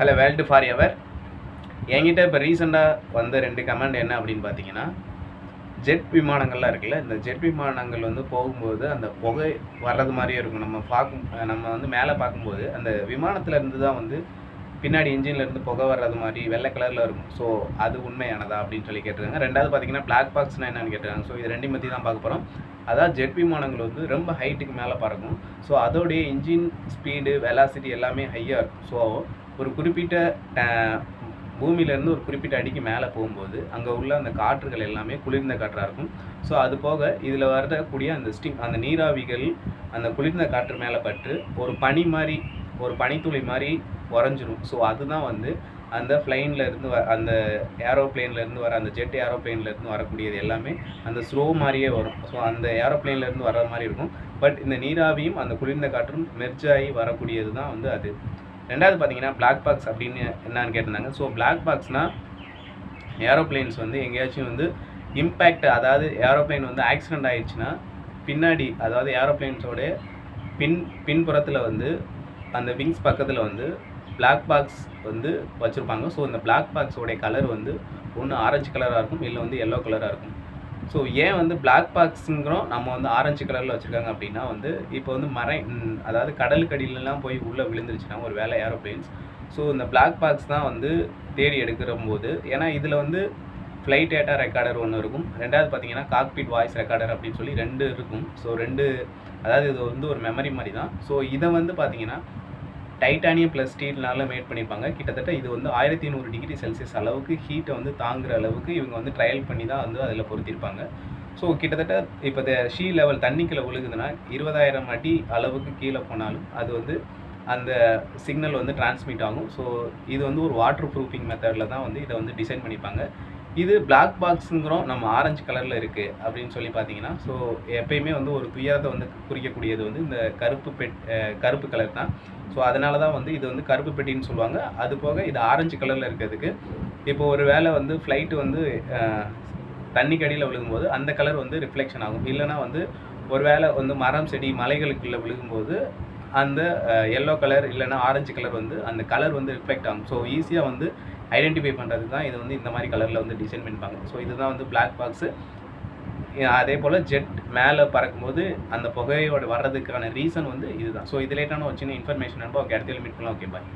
Hello world for ever. என்கிட்ட இப்போ ரீசெண்டாக வந்த ரெண்டு கமெண்ட் என்ன அப்படின்னு பார்த்தீங்கன்னா ஜெட் விமானங்கள்லாம் இருக்குல்ல இந்த ஜெட் விமானங்கள் வந்து போகும்போது அந்த புகை வர்றது மாதிரியே இருக்கும். நம்ம பார்க்கும் நம்ம வந்து மேலே பார்க்கும்போது அந்த விமானத்தில் இருந்து தான் வந்து பின்னாடி இன்ஜின்லேருந்து புகை வர்றது மாதிரி வெள்ளை கலரில் இருக்கும். ஸோ அது உண்மையானதா அப்படின்னு சொல்லி கேட்டிருக்காங்க. ரெண்டாவது பார்த்தீங்கன்னா பிளாக் பாக்ஸ்னால் என்னன்னு கேட்டிருக்காங்க. ஸோ இது ரெண்டையும் பற்றி தான் பார்க்க போகிறோம் அதாவது ஜெட் விமானங்கள் வந்து ரொம்ப ஹைட்டுக்கு மேலே பறக்கும். ஸோ அதோடைய இன்ஜின் ஸ்பீடு வெலாசிட்டி எல்லாமே ஹையாக இருக்கும். ஸோ ஒரு குறிப்பிட்ட பூமியிலேருந்து ஒரு குறிப்பிட்ட அடிக்கு மேலே போகும்போது அங்கே உள்ள அந்த காற்றுகள் எல்லாமே குளிர்ந்த காற்றாக இருக்கும். ஸோ அது போக இதில் வரக்கூடிய அந்த ஸ்டிங் அந்த நீராவிகள் அந்த குளிர்ந்த காற்று மேலே பட்டு ஒரு பனி மாதிரி ஒரு பனித்துளி மாதிரி உறைஞ்சிரும். ஸோ அதுதான் வந்து அந்த ஃப்ளைனில் இருந்து வ அந்த ஏரோப்ளேன்ல இருந்து வர அந்த ஜெட் ஏரோப்ளேன்லேருந்து வரக்கூடியது எல்லாமே அந்த ஸ்லோ மாதிரியே வரும். ஸோ அந்த ஏரோப்ளேன்ல வர்ற வர மாதிரி இருக்கும். பட் இந்த நீராவியும் அந்த குளிர்ந்த காற்றும் மெர்ஜ் ஆகி வரக்கூடியது தான் வந்து அது. ரெண்டாவது பார்த்தீங்கன்னா பிளாக் பாக்ஸ் அப்படின்னு என்னன்னு கேட்டிருந்தாங்க. ஸோ பிளாக் பாக்ஸ்னால் ஏரோப்ளேன்ஸ் வந்து எங்கேயாச்சும் வந்து இம்பேக்ட் அதாவது ஏரோப்ளேன் வந்து ஆக்சிடென்ட் ஆயிடுச்சுன்னா பின்னாடி அதாவது ஏரோப்ளேன்ஸோட பின் பின்புறத்தில் வந்து அந்த விங்ஸ் பக்கத்தில் வந்து பிளாக் பாக்ஸ் வந்து வச்சுருப்பாங்க. ஸோ இந்த பிளாக் பாக்ஸோடைய கலர் வந்து ஒன்று ஆரஞ்சு கலராக இருக்கும் இல்லை வந்து எல்லோ கலராக இருக்கும். ஸோ ஏன் வந்து பிளாக் பாக்ஸுங்கிறோம் நம்ம வந்து ஆரஞ்சு கலரில் வச்சுருக்காங்க அப்படின்னா வந்து இப்போ வந்து மறை அதாவது கடலுக்கடியிலலாம் போய் உள்ளே விழுந்துருச்சுன்னா ஒரு வேலை ஏரோப்ளேன்ஸ் ஸோ இந்த பிளாக் பாக்ஸ் தான் வந்து தேடி எடுக்கிற போது ஏன்னா இதில் வந்து ஃப்ளைட் டேட்டா ரெக்கார்டர் ஒன்று இருக்கும். ரெண்டாவது பார்த்தீங்கன்னா காக்பிட் வாய்ஸ் ரெக்கார்டர் அப்படின்னு சொல்லி ரெண்டு இருக்கும். ஸோ ரெண்டு அதாவது இது வந்து ஒரு மெமரி மாதிரி தான். ஸோ இதை வந்து பார்த்தீங்கன்னா டைட்டானியம் ப்ளஸ் ஸ்டீல்னால மேட் பண்ணியிருப்பாங்க. கிட்டத்தட்ட இது வந்து ஆயிரத்தி நூறு டிகிரி செல்சியஸ் அளவுக்கு ஹீட்டை வந்து தாங்குற அளவுக்கு இவங்க வந்து ட்ரையல் பண்ணி தான் வந்து அதில் பொருத்தியிருப்பாங்க. ஸோ கிட்டத்தட்ட இப்போ ஷீ லெவல் தண்ணிக்குள்ளே விழுகுதுன்னா இருபதாயிரம் அடி அளவுக்கு கீழே போனாலும் அது வந்து அந்த சிக்னல் வந்து டிரான்ஸ்மிட் ஆகும். ஸோ இது வந்து ஒரு வாட்டர் ப்ரூஃபிங் மெத்தடில் தான் வந்து இதை வந்து டிசைன் பண்ணிப்பாங்க இது பிளாக் பாக்ஸுங்கிறோம் நம்ம ஆரஞ்சு கலரில் இருக்குது அப்படின்னு சொல்லி பார்த்தீங்கன்னா ஸோ எப்பயுமே வந்து ஒரு துயரத்தை வந்து குறிக்கக்கூடியது வந்து இந்த கருப்பு பெட் கருப்பு கலர் தான். ஸோ அதனால தான் வந்து இது வந்து கருப்பு பெட்டின்னு சொல்லுவாங்க. அது போக இது ஆரஞ்சு கலரில் இருக்கிறதுக்கு இப்போ ஒரு வேளை வந்து ஃப்ளைட்டு வந்து தண்ணிக்கு அடியில் விழுகும்போது அந்த கலர் வந்து ரிஃப்ளெக்ஷன் ஆகும். இல்லைன்னா வந்து ஒரு வேளை வந்து மரம் செடி மலைகளுக்குள்ளே விழுகும்போது அந்த எல்லோ கலர் இல்லைன்னா ஆரஞ்சு கலர் வந்து அந்த கலர் வந்து ரிஃப்ளெக்ட் ஆகும். ஸோ ஈஸியாக வந்து ஐடென்டிஃபை பண்ணுறது தான் இது வந்து இந்த மாதிரி கலரில் வந்து டிசைன் பண்ணிப்பாங்க. ஸோ இதுதான் வந்து பிளாக் பாக்ஸு அதே போல் ஜெட் மேலே பறக்கும்போது அந்த புகையோட வர்றதுக்கான ரீசன் வந்து இதுதான். ஸோ இது லேட்டான ஒரு சின்ன இன்ஃபர்மேஷன் அனுப்ப ஓகே அடுத்த மீட் பண்ணலாம். Okay bye